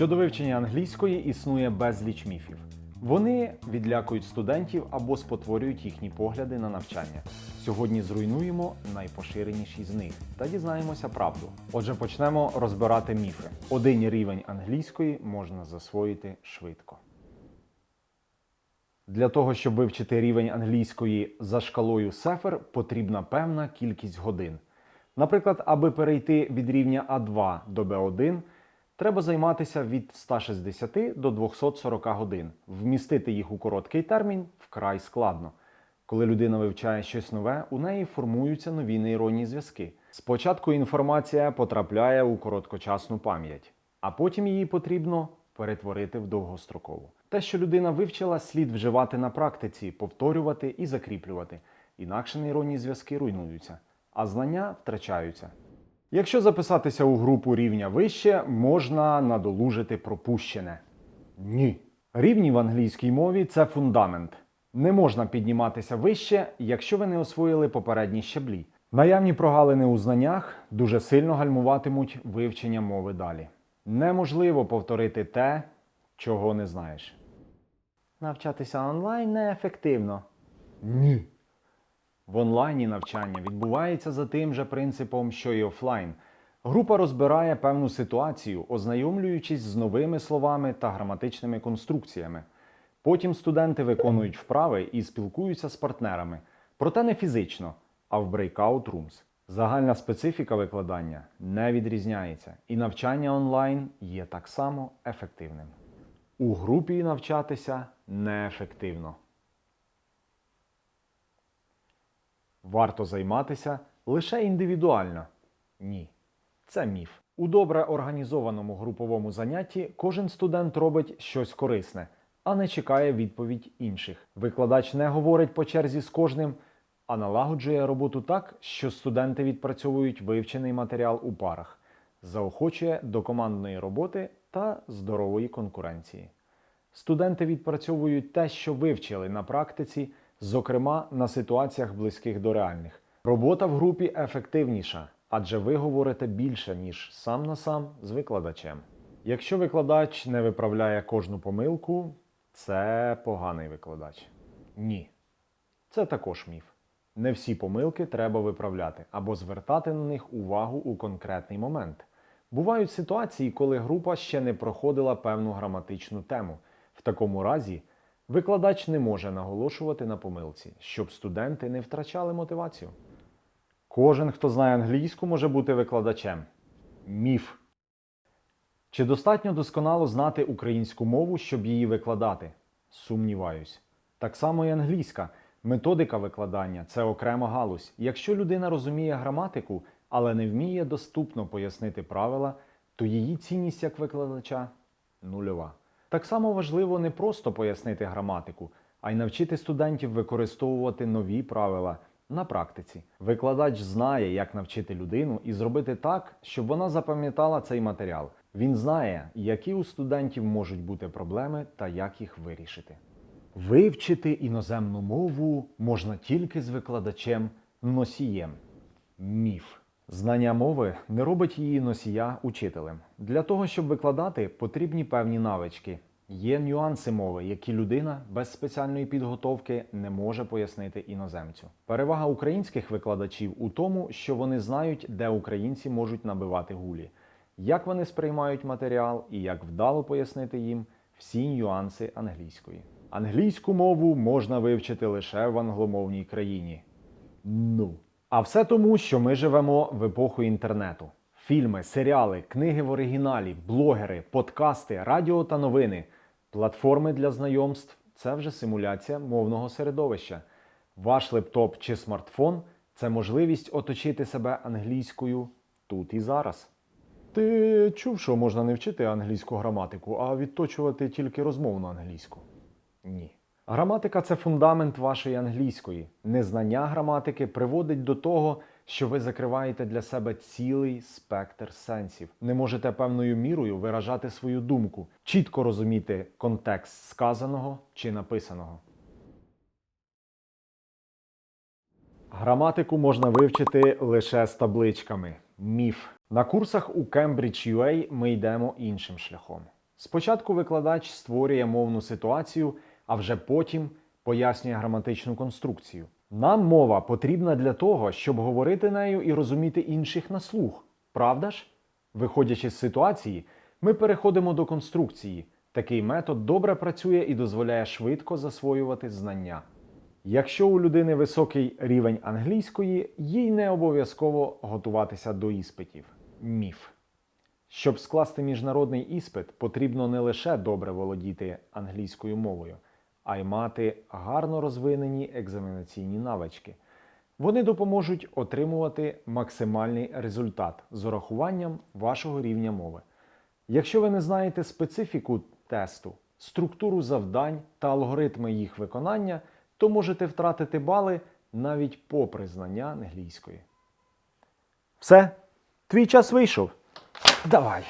Щодо вивчення англійської існує безліч міфів. Вони відлякують студентів або спотворюють їхні погляди на навчання. Сьогодні зруйнуємо найпоширеніші з них та дізнаємося правду. Отже, почнемо розбирати міфи. Один рівень англійської можна засвоїти швидко. Для того, щоб вивчити рівень англійської за шкалою Сефер, потрібна певна кількість годин. Наприклад, аби перейти від рівня А2 до Б1, треба займатися від 160 до 240 годин. Вмістити їх у короткий термін вкрай складно. Коли людина вивчає щось нове, у неї формуються нові нейронні зв'язки. Спочатку інформація потрапляє у короткочасну пам'ять, а потім її потрібно перетворити в довгострокову. Те, що людина вивчила, слід вживати на практиці, повторювати і закріплювати. Інакше нейронні зв'язки руйнуються, а знання втрачаються. Якщо записатися у групу рівня вище, можна надолужити пропущене. Ні. Рівні в англійській мові це фундамент. Не можна підніматися вище, якщо ви не освоїли попередні щаблі. Наявні прогалини у знаннях дуже сильно гальмуватимуть вивчення мови далі. Неможливо повторити те, чого не знаєш. Навчатися онлайн неефективно. Ні. В онлайні навчання відбувається за тим же принципом, що й офлайн. Група розбирає певну ситуацію, ознайомлюючись з новими словами та граматичними конструкціями. Потім студенти виконують вправи і спілкуються з партнерами, проте не фізично, а в breakout rooms. Загальна специфіка викладання не відрізняється, і навчання онлайн є так само ефективним. У групі навчатися неефективно. Варто займатися лише індивідуально. Ні, це міф. У добре організованому груповому занятті кожен студент робить щось корисне, а не чекає відповідь інших. Викладач не говорить по черзі з кожним, а налагоджує роботу так, що студенти відпрацьовують вивчений матеріал у парах, заохочує до командної роботи та здорової конкуренції. Студенти відпрацьовують те, що вивчили на практиці, зокрема на ситуаціях близьких до реальних. Робота в групі ефективніша, адже ви говорите більше, ніж сам на сам з викладачем. Якщо викладач не виправляє кожну помилку, це поганий викладач. Ні. Це також міф. Не всі помилки треба виправляти або звертати на них увагу у конкретний момент. Бувають ситуації, коли група ще не проходила певну граматичну тему. В такому разі викладач не може наголошувати на помилці, щоб студенти не втрачали мотивацію. Кожен, хто знає англійську, може бути викладачем. Міф. Чи достатньо досконало знати українську мову, щоб її викладати? Сумніваюсь. Так само і англійська. Методика викладання це окрема галузь. Якщо людина розуміє граматику, але не вміє доступно пояснити правила, то її цінність як викладача нульова. Так само важливо не просто пояснити граматику, а й навчити студентів використовувати нові правила на практиці. Викладач знає, як навчити людину і зробити так, щоб вона запам'ятала цей матеріал. Він знає, які у студентів можуть бути проблеми та як їх вирішити. Вивчити іноземну мову можна тільки з викладачем носієм. Міф. Знання мови не робить її носія учителем. Для того, щоб викладати, потрібні певні навички. Є нюанси мови, які людина без спеціальної підготовки не може пояснити іноземцю. Перевага українських викладачів у тому, що вони знають, де українці можуть набивати гулі, як вони сприймають матеріал і як вдало пояснити їм всі нюанси англійської. Англійську мову можна вивчити лише в англомовній країні. Ну. А все тому, що ми живемо в епоху інтернету. Фільми, серіали, книги в оригіналі, блогери, подкасти, радіо та новини, платформи для знайомств це вже симуляція мовного середовища. Ваш лептоп чи смартфон це можливість оточити себе англійською тут і зараз. Ти чув, що можна не вчити англійську граматику, а відточувати тільки розмовну англійську? Ні. Граматика це фундамент вашої англійської. Незнання граматики приводить до того, що ви закриваєте для себе цілий спектр сенсів. Не можете певною мірою виражати свою думку, чітко розуміти контекст сказаного чи написаного. Граматику можна вивчити лише з табличками. Міф. На курсах у Cambridge UA ми йдемо іншим шляхом. Спочатку викладач створює мовну ситуацію, а вже потім пояснює граматичну конструкцію. Нам мова потрібна для того, щоб говорити нею і розуміти інших на слух. Правда ж? Виходячи з ситуації, ми переходимо до конструкції. Такий метод добре працює і дозволяє швидко засвоювати знання. Якщо у людини високий рівень англійської, їй не обов'язково готуватися до іспитів. Міф. Щоб скласти міжнародний іспит, потрібно не лише добре володіти англійською мовою, а й мати гарно розвинені екзаменаційні навички. Вони допоможуть отримувати максимальний результат з урахуванням вашого рівня мови. Якщо ви не знаєте специфіку тесту, структуру завдань та алгоритми їх виконання, то можете втратити бали навіть попри знання англійської. Все, твій час вийшов. Давай.